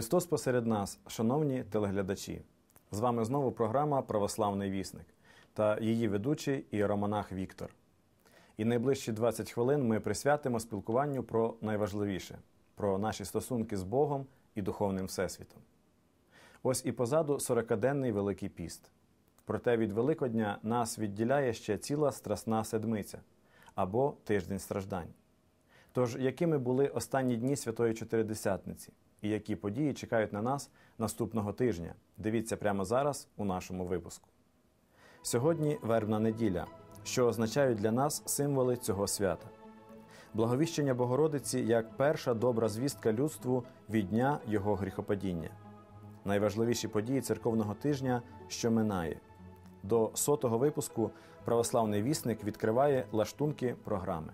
Христос посеред нас, шановні телеглядачі. З вами знову програма Православний вісник та її ведучий іеромонах Віктор. І найближчі 20 хвилин ми присвятимо спілкуванню про найважливіше про наші стосунки з Богом і духовним Всесвітом. Ось і позаду 40-денний Великий піст. Проте від Великодня нас відділяє ще ціла страсна седмиця або тиждень страждань. Тож, якими були останні дні Святої Чотиридесятниці? і які події чекають на нас наступного тижня. Дивіться прямо зараз у нашому випуску. Сьогодні вербна неділя, що означають для нас символи цього свята. Благовіщення Богородиці як перша добра звістка людству від дня його гріхопадіння. Найважливіші події церковного тижня, що минає. До сотого випуску православний вісник відкриває лаштунки програми.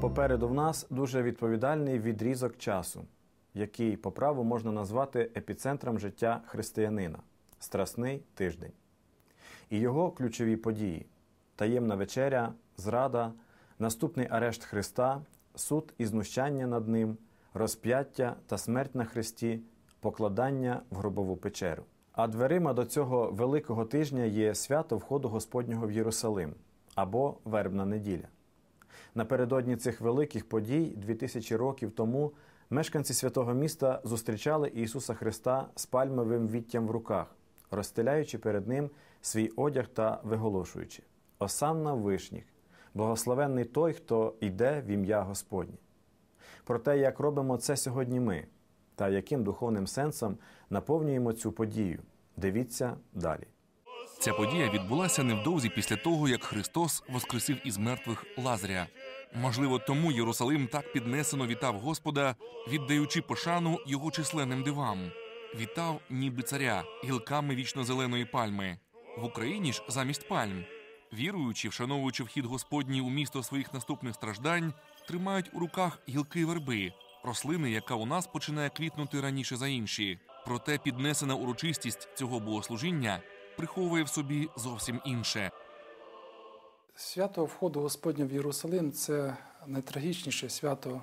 Попереду в нас дуже відповідальний відрізок часу, який по праву можна назвати епіцентром життя християнина Страсний тиждень. І його ключові події: таємна вечеря, зрада, наступний арешт Христа, суд і знущання над Ним, розп'яття та смерть на Христі, покладання в гробову печеру. А дверима до цього великого тижня є свято входу Господнього в Єрусалим або Вербна неділя. Напередодні цих великих подій, 2000 років тому, мешканці святого міста зустрічали Ісуса Христа з пальмовим віттям в руках, розстеляючи перед Ним свій одяг та виголошуючи: Осанна вишніх, благословенний той, хто йде в ім'я Господнє. Про те, як робимо це сьогодні ми, та яким духовним сенсом наповнюємо цю подію. Дивіться далі. Ця подія відбулася невдовзі після того, як Христос воскресив із мертвих Лазаря. Можливо, тому Єрусалим так піднесено вітав Господа, віддаючи пошану його численним дивам. Вітав, ніби царя, гілками вічно-зеленої пальми. В Україні ж замість пальм. Віруючи, вшановуючи вхід Господній у місто своїх наступних страждань, тримають у руках гілки верби, рослини, яка у нас починає квітнути раніше за інші. Проте піднесена урочистість цього богослужіння приховує в собі зовсім інше. Свято входу Господня в Єрусалим це найтрагічніше свято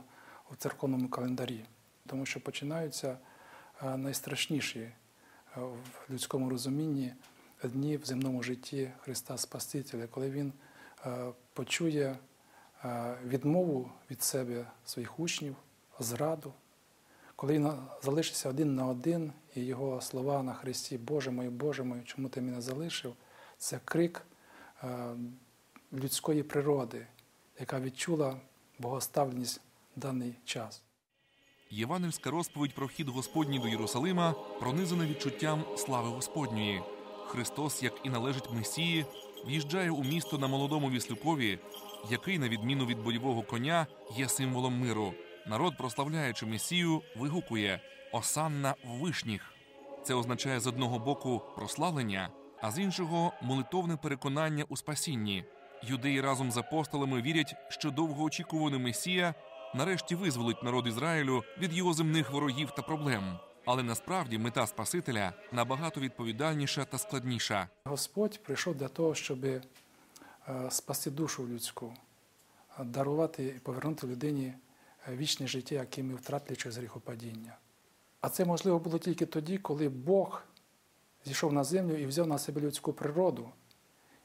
у церковному календарі, тому що починаються е, найстрашніші е, в людському розумінні дні в земному житті Христа Спасителя, коли Він е, почує відмову від себе своїх учнів, зраду, коли він залишиться один на один, і його слова на Христі, Боже мой, Боже мой, чому ти мене залишив, це крик людської природи, яка відчула богоставленість в даний час. Євангельська розповідь про вхід Господній до Єрусалима пронизана відчуттям слави Господньої. Христос, як і належить Месії, в'їжджає у місто на молодому віслюкові, який, на відміну від бойового коня, є символом миру. Народ, прославляючи Месію, вигукує Осанна в вишніх. Це означає з одного боку прославлення, а з іншого молитовне переконання у спасінні. Юдеї разом з апостолами вірять, що довгоочікуваний Месія нарешті визволить народ Ізраїлю від його земних ворогів та проблем. Але насправді мета Спасителя набагато відповідальніша та складніша. Господь прийшов для того, щоб е, спасти душу людську, дарувати і повернути людині е, вічне життя, яке ми втратили через гріхопадіння. А це можливо було тільки тоді, коли Бог зійшов на землю і взяв на себе людську природу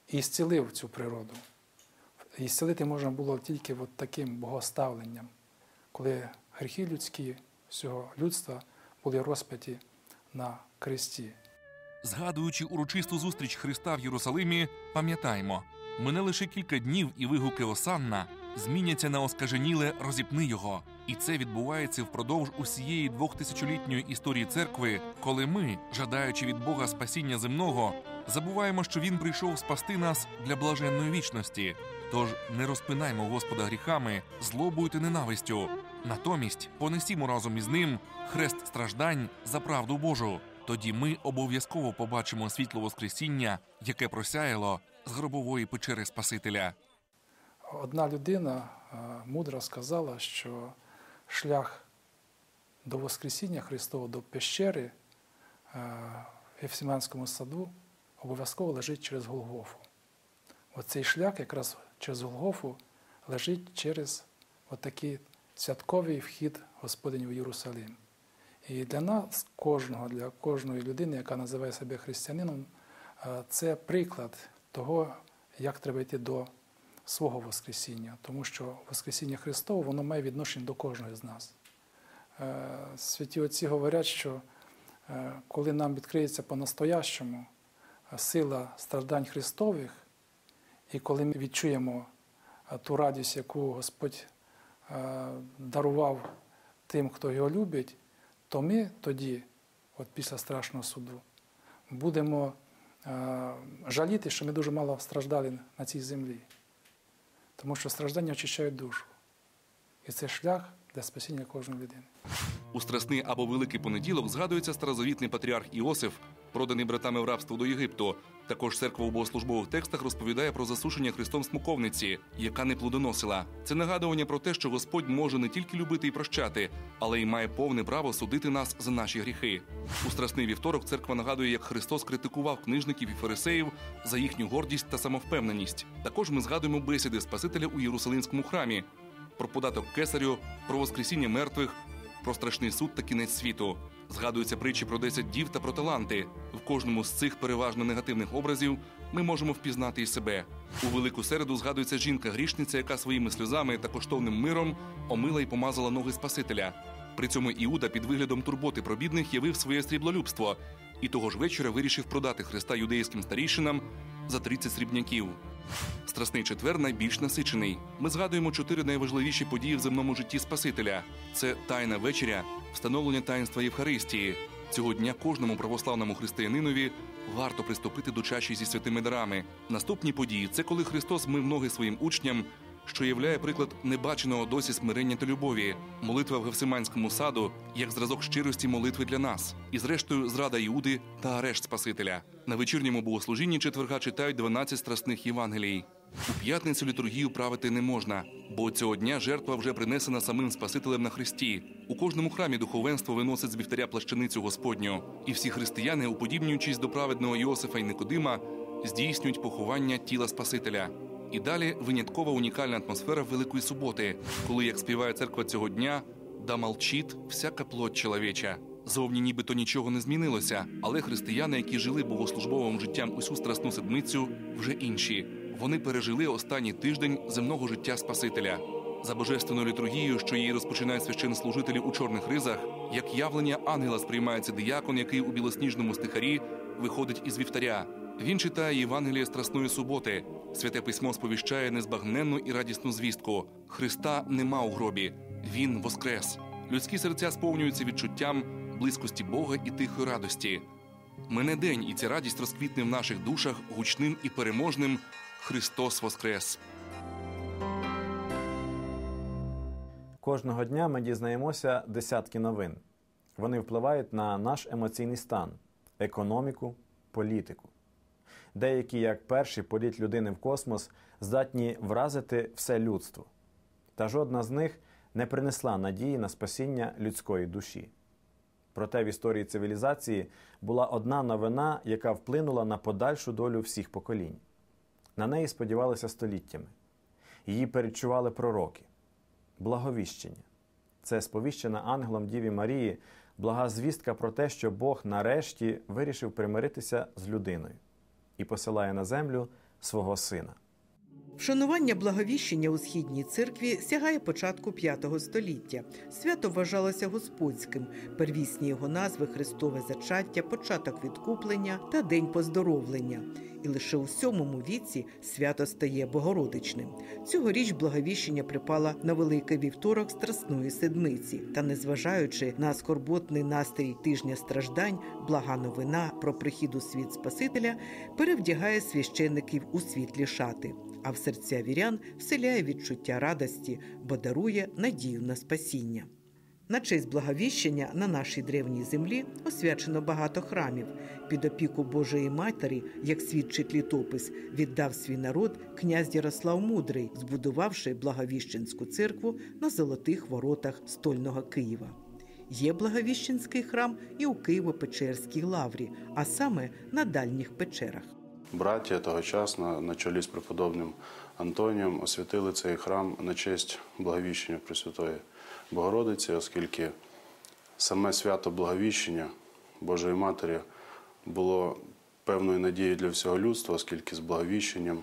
і зцілив цю природу. І зцілити можна було тільки от таким богоставленням, коли гріхи людські всього людства були розп'яті на кресті. Згадуючи урочисту зустріч Христа в Єрусалимі, пам'ятаємо, мене лише кілька днів і вигуки Осанна зміняться на оскаженіле розіпни його, і це відбувається впродовж усієї двохтисячолітньої історії церкви, коли ми, жадаючи від Бога спасіння земного, забуваємо, що він прийшов спасти нас для блаженної вічності. Тож не розпинаймо Господа гріхами, злобою та ненавистю. Натомість понесімо разом із ним хрест страждань за правду Божу. Тоді ми обов'язково побачимо світло Воскресіння, яке просяяло з гробової печери Спасителя. Одна людина мудра сказала, що шлях до Воскресіння Христового, до пещери е, в Євсіманському саду обов'язково лежить через Голгофу. Оцей шлях якраз через Голгофу лежить через отакий святковий вхід Господень в Єрусалим. І для нас, кожного, для кожної людини, яка називає себе християнином, е, це приклад того, як треба йти до свого Воскресіння, тому що Воскресіння Христове воно має відношення до кожного з нас. Е, святі отці говорять, що е, коли нам відкриється по-настоящому сила страждань Христових, і коли ми відчуємо ту радість, яку Господь дарував тим, хто його любить, то ми тоді, от після страшного суду, будемо жаліти, що ми дуже мало страждали на цій землі. Тому що страждання очищають душу. І це шлях для спасіння кожної людини. У страсний або великий понеділок згадується старозавітний патріарх Іосиф, проданий братами в рабство до Єгипту. Також церква у богослужбових текстах розповідає про засушення Христом смоковниці, яка не плодоносила. Це нагадування про те, що Господь може не тільки любити і прощати, але й має повне право судити нас за наші гріхи. У страсний вівторок церква нагадує, як Христос критикував книжників і фарисеїв за їхню гордість та самовпевненість. Також ми згадуємо бесіди Спасителя у Єрусалимському храмі, про податок кесарю, про воскресіння мертвих, про страшний суд та кінець світу. Згадуються притчі про 10 дів та про таланти. В кожному з цих переважно негативних образів ми можемо впізнати і себе. У велику середу згадується жінка-грішниця, яка своїми сльозами та коштовним миром омила і помазала ноги Спасителя. При цьому Іуда під виглядом турботи про бідних явив своє сріблолюбство і того ж вечора вирішив продати Христа юдейським старійшинам за 30 срібняків. Страсний четвер найбільш насичений. Ми згадуємо чотири найважливіші події в земному житті Спасителя: це тайна вечеря, встановлення таїнства Євхаристії. Цього дня кожному православному християнинові варто приступити до чаші зі святими дарами. Наступні події це коли Христос мив ноги своїм учням, що являє приклад небаченого досі смирення та любові, молитва в Гевсиманському саду як зразок щирості молитви для нас, і зрештою зрада Іуди та арешт Спасителя. На вечірньому богослужінні четверга читають 12 страсних Євангелій. У п'ятницю літургію правити не можна, бо цього дня жертва вже принесена самим Спасителем на Христі. У кожному храмі духовенство виносить з вівтаря плащаницю Господню, і всі християни, уподібнюючись до праведного Йосифа і Никодима, здійснюють поховання тіла Спасителя. І далі виняткова унікальна атмосфера Великої суботи, коли, як співає церква цього дня, да молчить всяка плоть чоловіча. Зовні нібито нічого не змінилося, але християни, які жили богослужбовим життям усю страсну седмицю, вже інші. Вони пережили останній тиждень земного життя Спасителя. За божественною літургією, що її розпочинають священнослужителі у чорних ризах, як явлення ангела сприймається диякон, який у білосніжному стихарі виходить із вівтаря. Він читає Євангеліє Страсної суботи. Святе письмо сповіщає незбагненну і радісну звістку: Христа нема у гробі, Він воскрес. Людські серця сповнюються відчуттям близькості Бога і тихої радості. Мене день, і ця радість розквітне в наших душах гучним і переможним. Христос Воскрес! Кожного дня ми дізнаємося десятки новин. Вони впливають на наш емоційний стан, економіку, політику. Деякі, як перші політ людини в космос, здатні вразити все людство. Та жодна з них не принесла надії на спасіння людської душі. Проте в історії цивілізації була одна новина, яка вплинула на подальшу долю всіх поколінь. На неї сподівалися століттями. Її передчували пророки, благовіщення. Це сповіщена ангелом Діві Марії, блага звістка про те, що Бог нарешті вирішив примиритися з людиною і посилає на землю свого сина. Вшанування благовіщення у східній церкві сягає початку V століття. Свято вважалося господським. Первісні його назви Христове зачаття, початок відкуплення та День поздоровлення. І лише у сьомому віці свято стає богородичним. Цьогоріч благовіщення припала на великий вівторок Страсної седмиці. Та, незважаючи на скорботний настрій тижня страждань, блага новина про прихід у світ Спасителя перевдягає священників у світлі шати а в серця вірян вселяє відчуття радості, бо дарує надію на спасіння. На честь благовіщення на нашій древній землі освячено багато храмів. Під опіку Божої Матері, як свідчить літопис, віддав свій народ князь Ярослав Мудрий, збудувавши Благовіщенську церкву на золотих воротах стольного Києва. Є Благовіщенський храм і у Києво-Печерській лаврі, а саме на дальніх печерах. Браття тогочасно на чолі з преподобним Антонієм освятили цей храм на честь благовіщення Пресвятої Богородиці, оскільки саме свято Благовіщення Божої Матері було певною надією для всього людства, оскільки з благовіщенням,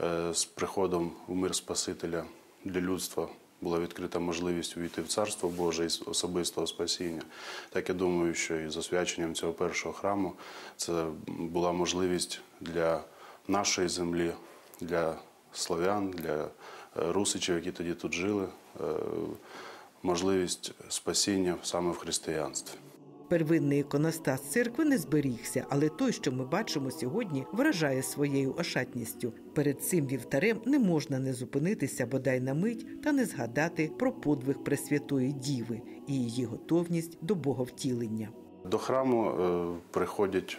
е, з приходом у мир Спасителя для людства була відкрита можливість увійти в Царство Боже із особистого спасіння. Так я думаю, що і з освяченням цього першого храму це була можливість для нашої землі, для славян, для е, русичів, які тоді тут жили, е, можливість спасіння саме в християнстві. Первинний іконостас церкви не зберігся, але той, що ми бачимо сьогодні, вражає своєю ошатністю. Перед цим вівтарем не можна не зупинитися бодай на мить та не згадати про подвиг Пресвятої Діви і її готовність до боговтілення. До храму е, приходять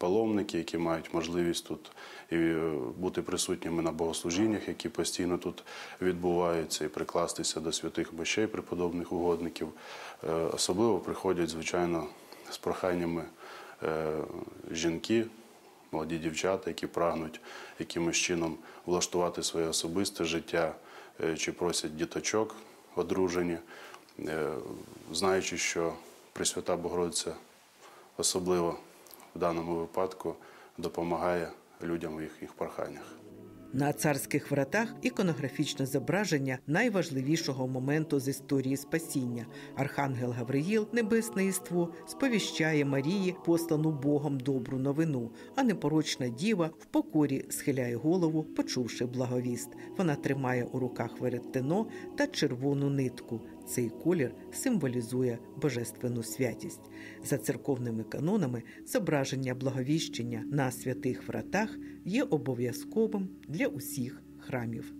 паломники, які мають можливість тут і е, бути присутніми на богослужіннях, які постійно тут відбуваються, і прикластися до святих мощей преподобних угодників. Е, Особливо приходять, звичайно, з проханнями е, жінки, молоді дівчата, які прагнуть якимось чином влаштувати своє особисте життя, чи просять діточок одружені, знаючи, що Пресвята Богородиця особливо в даному випадку допомагає людям в їхніх проханнях. На царських вратах іконографічне зображення найважливішого моменту з історії спасіння. Архангел Гавриїл, небесне іство, сповіщає Марії, послану Богом добру новину, а непорочна діва в покорі схиляє голову, почувши благовіст. Вона тримає у руках веретено та червону нитку. Цей колір символізує божественну святість. За церковними канонами зображення благовіщення на святих вратах є обов'язковим для усіх храмів.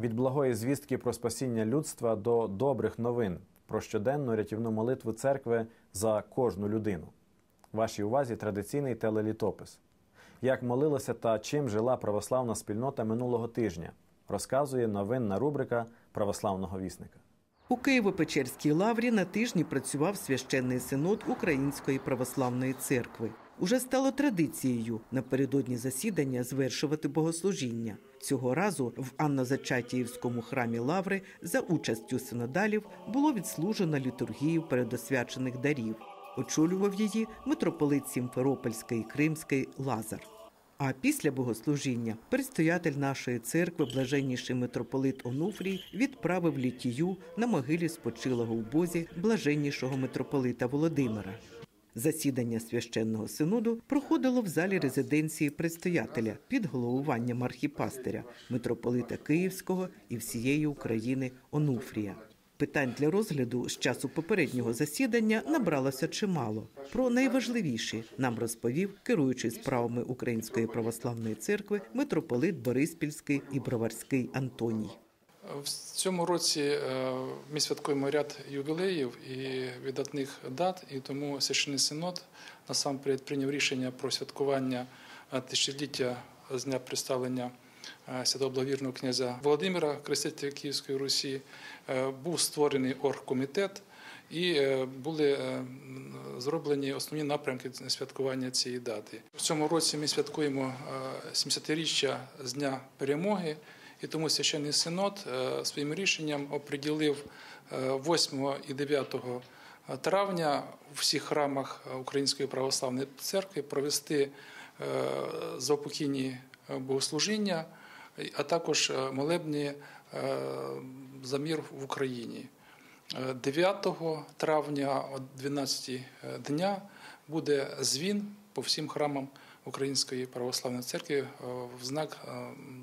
Від благої звістки про спасіння людства до добрих новин про щоденну рятівну молитву церкви за кожну людину. Вашій увазі традиційний телелітопис. Як молилася та чим жила православна спільнота минулого тижня, розказує новинна рубрика православного вісника. У Києво-Печерській лаврі на тижні працював священний синод Української православної церкви. Уже стало традицією напередодні засідання звершувати богослужіння. Цього разу в Анно-Зачатіївському храмі Лаври за участю синодалів було відслужено літургію передосвячених дарів. Очолював її митрополит Сімферопольський і Кримський Лазар. А після богослужіння предстоятель нашої церкви, блаженніший митрополит Онуфрій, відправив літію на могилі спочилого у Бозі блаженнішого митрополита Володимира. Засідання священного синоду проходило в залі резиденції предстоятеля під головуванням архіпастиря, митрополита Київського і всієї України Онуфрія. Питань для розгляду з часу попереднього засідання набралося чимало. Про найважливіші нам розповів керуючий справами Української православної церкви митрополит Бориспільський і Броварський Антоній. В цьому році е, ми святкуємо ряд ювілеїв і видатних дат, і тому священний синод насамперед прийняв рішення про святкування е, тисячоліття з дня представлення е, святого благовірного князя Володимира, крестителя Київської Русі. Е, Був створений оргкомітет і е, були зроблені основні напрямки святкування цієї дати. В цьому році ми святкуємо е, 70-річчя з дня перемоги. І тому священний синод своїм рішенням оприділив е, 8 і 9 травня у всіх храмах Української православної церкви провести заупокійні е, богослужіння, а також е, молебні е, за мір в Україні. Е, 9 травня о 12 дня буде звін по всім храмам Української православної церкви е, в знак е,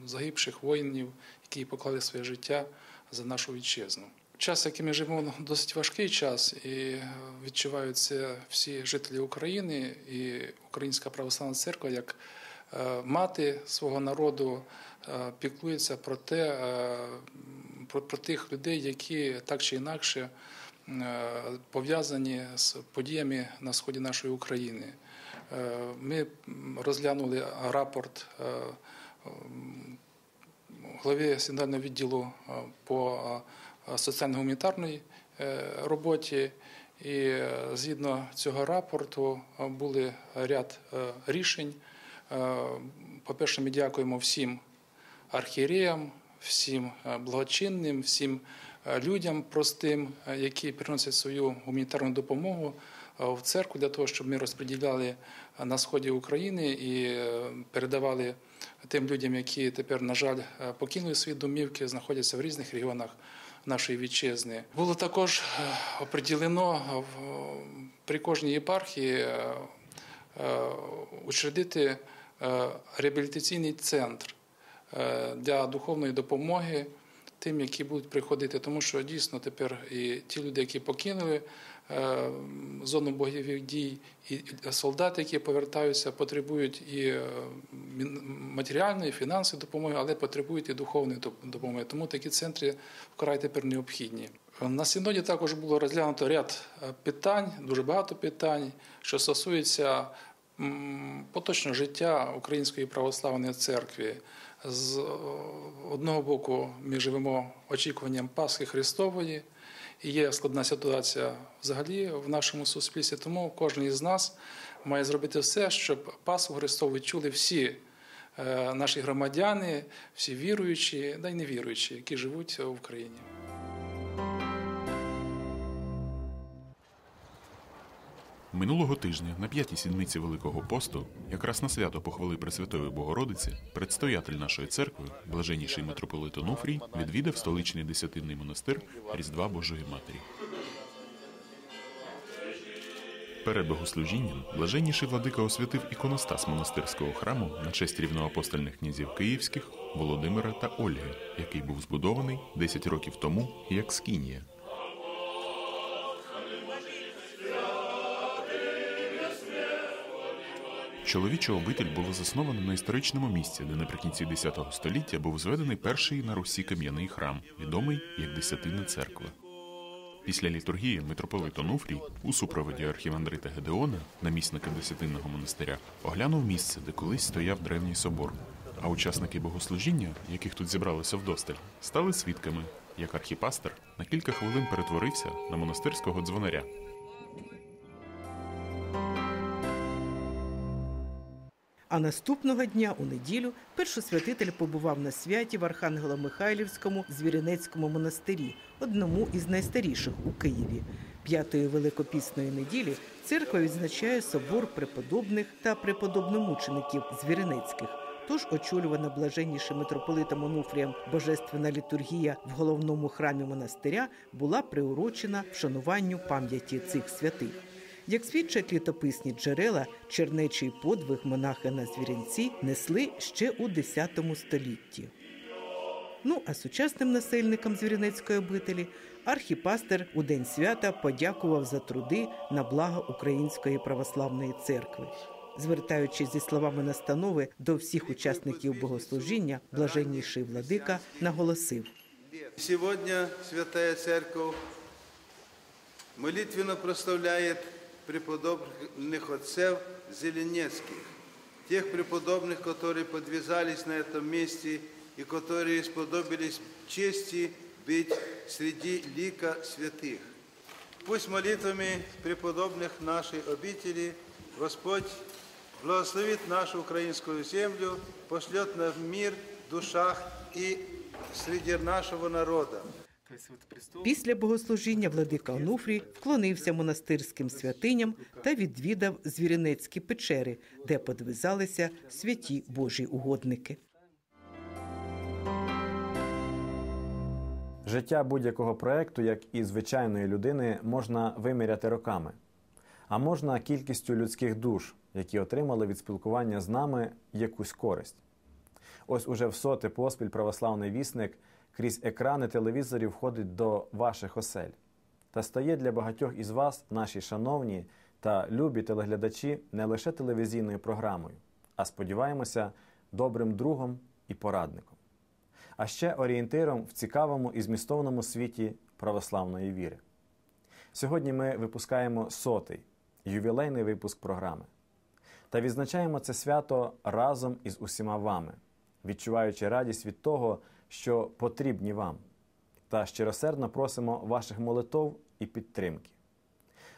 загибших воїнів, які поклали своє життя за нашу вітчизну. Час, який ми живемо, досить важкий час, і е, відчувають це всі жителі України і Українська православна церква як е, мати свого народу е, піклується про те, е, про, про тих людей, які так чи інакше е, пов'язані з подіями на сході нашої України. Е, Ми розглянули рапорт е, м, відділу е, по е, соціально-гуманітарній е, роботі. І е, згідно цього рапорту е, були ряд е, рішень. Е, По-перше, ми дякуємо всім архієреям, всім е, благочинним, всім е, людям простим, які приносять свою гуманітарну допомогу в церкву для того, щоб ми розподіляли на сході України і передавали тим людям, які тепер, на жаль, покинули свої домівки, знаходяться в різних регіонах нашої вітчизни. Було також оприділено при кожній єпархії учредити реабілітаційний центр е, для духовної допомоги тим, які будуть приходити, тому що дійсно тепер і ті люди, які покинули е, зону бойових дій, і солдати, які повертаються, потребують і е, матеріальної, і фінансової допомоги, але потребують і духовної допомоги. Тому такі центри вкрай тепер необхідні. На синоді також було розглянуто ряд е, питань, дуже багато питань, що стосуються м, поточного життя Української православної церкви. З е, одного боку, ми живемо очікуванням Пасхи Христової, і є складна ситуація взагалі в нашому суспільстві. Тому кожен із нас має зробити все, щоб Пасху Христову відчули всі е, наші громадяни, всі віруючі, да й невіруючі, які живуть в Україні. Минулого тижня на п'ятій сідниці Великого посту, якраз на свято похвали Пресвятої Богородиці, предстоятель нашої церкви, блаженніший митрополит Онуфрій, відвідав столичний десятинний монастир Різдва Божої Матері. Перед богослужінням блаженніший владика освятив іконостас монастирського храму на честь рівноапостольних князів київських Володимира та Ольги, який був збудований 10 років тому як скінія. Чоловіча обитель було засновано на історичному місці, де наприкінці X століття був зведений перший на Русі кам'яний храм, відомий як Десятинна церква. Після літургії митрополит Онуфрій у супроводі архівандрита Гедеона, намісника Десятинного монастиря, оглянув місце, де колись стояв древній собор. А учасники богослужіння, яких тут зібралося вдосталь, стали свідками, як архіпастер на кілька хвилин перетворився на монастирського дзвонаря. Наступного дня, у неділю, першосвятитель побував на святі в Архангело-Михайлівському Звіринецькому монастирі, одному із найстаріших у Києві. П'ятої великопісної неділі церква відзначає собор преподобних та преподобномучеників Звіринецьких. Тож очолювана блаженнішим митрополитом Онуфрієм божественна літургія в головному храмі монастиря була приурочена вшануванню пам'яті цих святих. Як свідчать літописні джерела, чернечий подвиг монахи на звіринці несли ще у X столітті. Ну а сучасним насельникам Звіринецької обителі архіпастер у день свята подякував за труди на благо Української православної церкви. Звертаючись зі словами настанови до всіх учасників богослужіння, блаженніший владика наголосив. Сегодня Святая Церковь молитвенно прославляет преподобных отцев Зеленецких, тех преподобных, которые подвязались на этом месте и которые сподобились чести быть среди лика святых. Пусть молитвами преподобных нашей обители Господь благословит нашу украинскую землю, пошлет нам мир в душах и среди нашего народа. Після богослужіння владика Онуфрій вклонився монастирським святиням та відвідав звіринецькі печери, де подвизалися святі Божі угодники. Життя будь-якого проекту, як і звичайної людини, можна виміряти роками, а можна кількістю людських душ, які отримали від спілкування з нами якусь користь. Ось уже в соти поспіль православний вісник крізь екрани телевізорів входить до ваших осель. Та стає для багатьох із вас, наші шановні та любі телеглядачі, не лише телевізійною програмою, а сподіваємося, добрим другом і порадником, а ще орієнтиром в цікавому і змістовному світі православної віри. Сьогодні ми випускаємо сотий ювілейний випуск програми. Та відзначаємо це свято разом із усіма вами, відчуваючи радість від того, що потрібні вам, та щиросердно просимо ваших молитов і підтримки.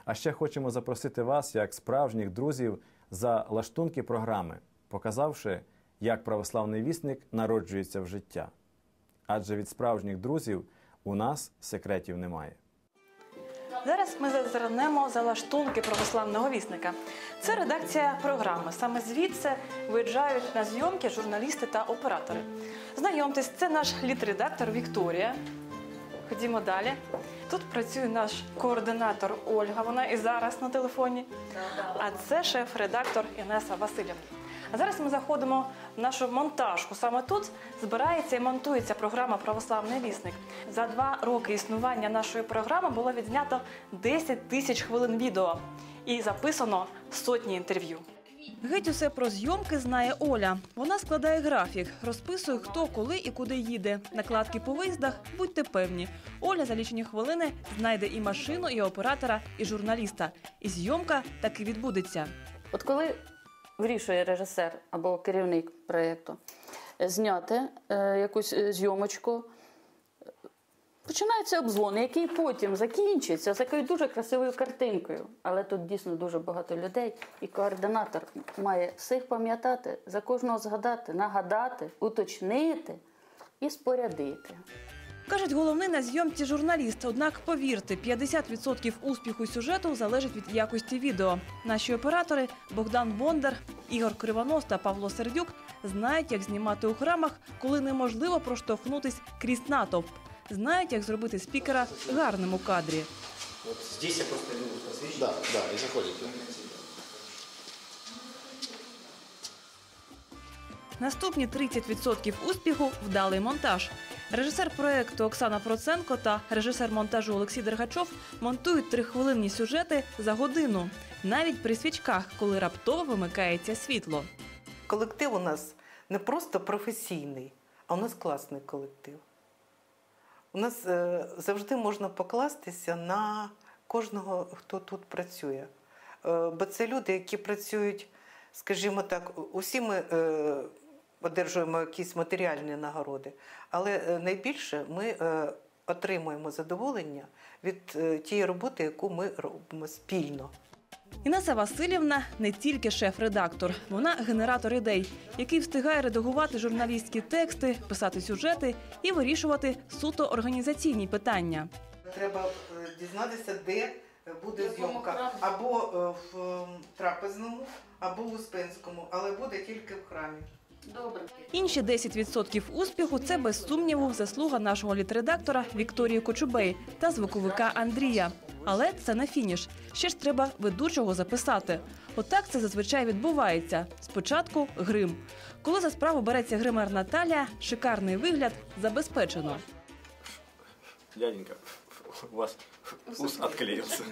А ще хочемо запросити вас, як справжніх друзів, за лаштунки програми, показавши, як православний вісник народжується в життя. Адже від справжніх друзів у нас секретів немає. Зараз ми зазирнемо за лаштунки православного вісника. Це редакція програми. Саме звідси виїжджають на зйомки журналісти та оператори. Знайомтесь, це наш літредактор Вікторія. Ходімо далі. Тут працює наш координатор Ольга. Вона і зараз на телефоні. А це шеф-редактор Інеса Васильівна. А зараз ми заходимо в нашу монтажку. Саме тут збирається і монтується програма Православний вісник. За два роки існування нашої програми було відзнято 10 тисяч хвилин відео і записано сотні інтерв'ю. Геть усе про зйомки знає Оля. Вона складає графік, розписує, хто, коли і куди їде. Накладки по виїздах, будьте певні. Оля за лічені хвилини знайде і машину, і оператора, і журналіста. І зйомка таки відбудеться. От коли вирішує режисер або керівник проєкту зняти е, якусь е, зйомочку, починається обзвон, який потім закінчиться з такою дуже красивою картинкою. Але тут дійсно дуже багато людей, і координатор має всіх пам'ятати, за кожного згадати, нагадати, уточнити і спорядити. Кажуть, головний на зйомці журналіст. Однак, повірте, 50% успіху сюжету залежить від якості відео. Наші оператори Богдан Бондар, Ігор Кривонос та Павло Сердюк знають, як знімати у храмах, коли неможливо проштовхнутись крізь натовп. Знають, як зробити спікера гарним у кадрі. Да, да, и заходите. Наступні 30% успіху вдалий монтаж. Режисер проекту Оксана Проценко та режисер монтажу Олексій Дергачов монтують трихвилинні сюжети за годину, навіть при свічках, коли раптово вимикається світло. Колектив у нас не просто професійний, а у нас класний колектив. У нас е, завжди можна покластися на кожного, хто тут працює. Е, бо це люди, які працюють, скажімо так, усі ми е, одержуємо якісь матеріальні нагороди, але е, найбільше ми е, отримуємо задоволення від е, тієї роботи, яку ми робимо спільно. Інеса Васильівна не тільки шеф-редактор, вона генератор ідей, який встигає редагувати журналістські тексти, писати сюжети і вирішувати суто організаційні питання. Треба дізнатися, де буде зйомка. Або в трапезному, або в Успенському, але буде тільки в храмі. Добре. Інші 10% успіху це без сумніву заслуга нашого літредактора Вікторії Кочубей та звуковика Андрія. Але це не фініш. Ще ж треба ведучого записати. Отак це зазвичай відбувається. Спочатку грим. Коли за справу береться гример Наталія, шикарний вигляд забезпечено. Дяденька, у вас ус отклеился.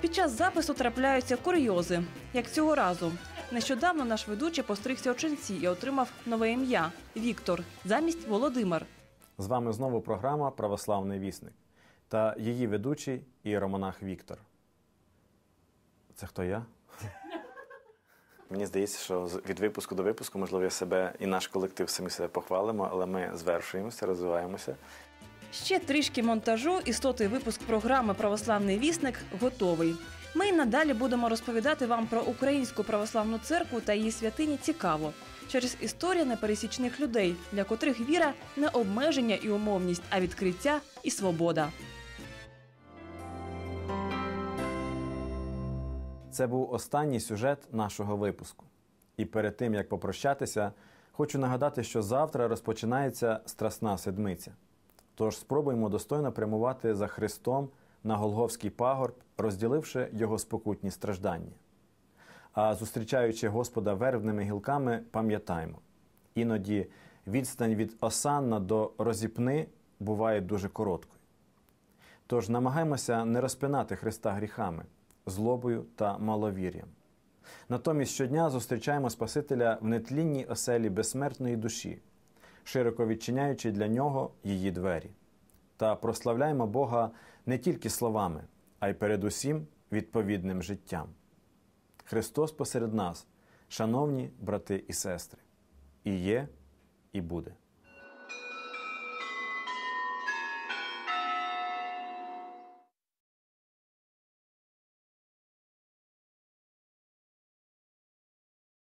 Під час запису трапляються курйози, як цього разу. Нещодавно наш ведучий постригся у ченці і отримав нове ім'я Віктор замість Володимир. З вами знову програма Православний вісник та її ведучий іеромонах Віктор. Це хто я? Мені здається, що з- від випуску до випуску, можливо, я себе і наш колектив самі себе похвалимо, але ми звершуємося, розвиваємося. Ще трішки монтажу і випуск програми Православний вісник готовий. Ми надалі будемо розповідати вам про українську православну церкву та її святині цікаво через історію непересічних людей, для котрих віра не обмеження і умовність, а відкриття і свобода. Це був останній сюжет нашого випуску. І перед тим як попрощатися, хочу нагадати, що завтра розпочинається Страсна Седмиця. Тож спробуємо достойно прямувати за Христом на Голговський пагорб, розділивши його спокутні страждання. А зустрічаючи Господа вербними гілками, пам'ятаймо, іноді відстань від Осанна до Розіпни буває дуже короткою. Тож намагаймося не розпинати Христа гріхами, злобою та маловір'ям. Натомість щодня зустрічаємо Спасителя в нетлінній оселі безсмертної душі, широко відчиняючи для нього її двері, та прославляємо Бога не тільки словами, а й передусім відповідним життям. Христос посеред нас, шановні брати і сестри, і є, і буде.